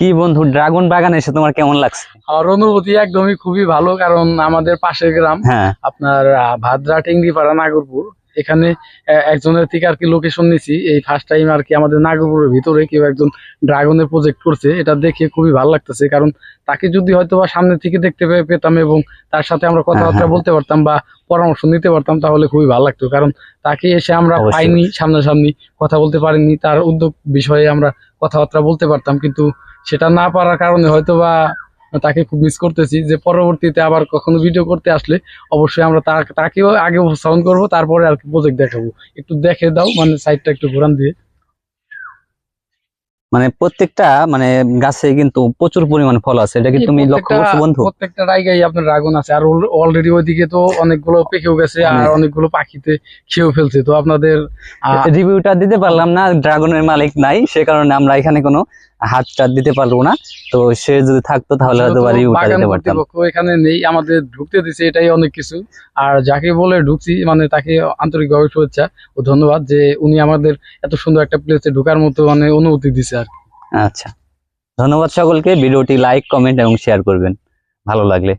কি বন্ধু ড্রাগন বাগান এসে তোমার কেমন লাগছে? আমার অনুভূতি একদমই খুবই ভালো কারণ আমাদের পাশের গ্রাম হ্যাঁ। আপনার ভাদ্রা টেঙ্গিপাড়া নাগরপুর। এখানে একজনের থেকে আর কি লোকেশন নিছি। এই ফার্স্ট টাইম আর কি আমাদের নাগরপুরের ভিতরে কেউ একজন ড্রাগনের প্রজেক্ট করছে। এটা দেখে খুবই ভালো লাগতেছে কারণ তাকে যদি হয়তো বা সামনে থেকে দেখতে পেতাম এবং তার সাথে আমরা কথাবার্তা হ্যাঁ। বলতে পারতাম বা পরামর্শ নিতে পারতাম তাহলে খুবই ভালো লাগতো। কারণ তাকে এসে আমরা পাইনি সামনাসামনি কথা বলতে পারিনি। তার উদ্যোগ বিষয়ে আমরা কথাবার্তা বলতে পারতাম কিন্তু সেটা না পারার কারণে হয়তো বা তাকে খুব মিস করতেছি। যে পরবর্তীতে আবার কখনো ভিডিও করতে আসলে অবশ্যই আমরা তাকেও আগে উপস্থাপন করব, তারপরে আর কি প্রজেক্ট দেখাবো। একটু দেখে দাও মানে সাইডটা একটু ঘোরান দিয়ে। মানে প্রত্যেকটা মানে গাছে কিন্তু প্রচুর পরিমাণে ফল আছে। এটা কি তুমি লক্ষ্য করছ বন্ধু? প্রত্যেকটা জায়গায় আপনার ড্রাগন আছে। আর অলরেডি ওইদিকে তো অনেকগুলো পেকেও গেছে আর অনেকগুলো পাখিতে খেয়েও ফেলছে। তো আপনাদের রিভিউটা দিতে পারলাম না ড্রাগনের মালিক নাই সে কারণে আমরা এখানে কোনো হাত টাত দিতে পারব না। তো সে যদি থাকতো তাহলে হয়তো রিভিউটা বাগান দিতে পারতাম। এখানে নেই আমাদের ঢুকতে দিছে এটাই অনেক কিছু। আর যাকে বলে ঢুকছি মানে তাকে আন্তরিকভাবে শুভেচ্ছা ও ধন্যবাদ যে উনি আমাদের এত সুন্দর একটা প্লেসে ঢোকার মতো মানে অনুমতি দিছে। আচ্ছা। ধন্যবাদ সকলকে। ভিডিওটি লাইক কমেন্ট এবং শেয়ার করবেন। ভালো লাগলে।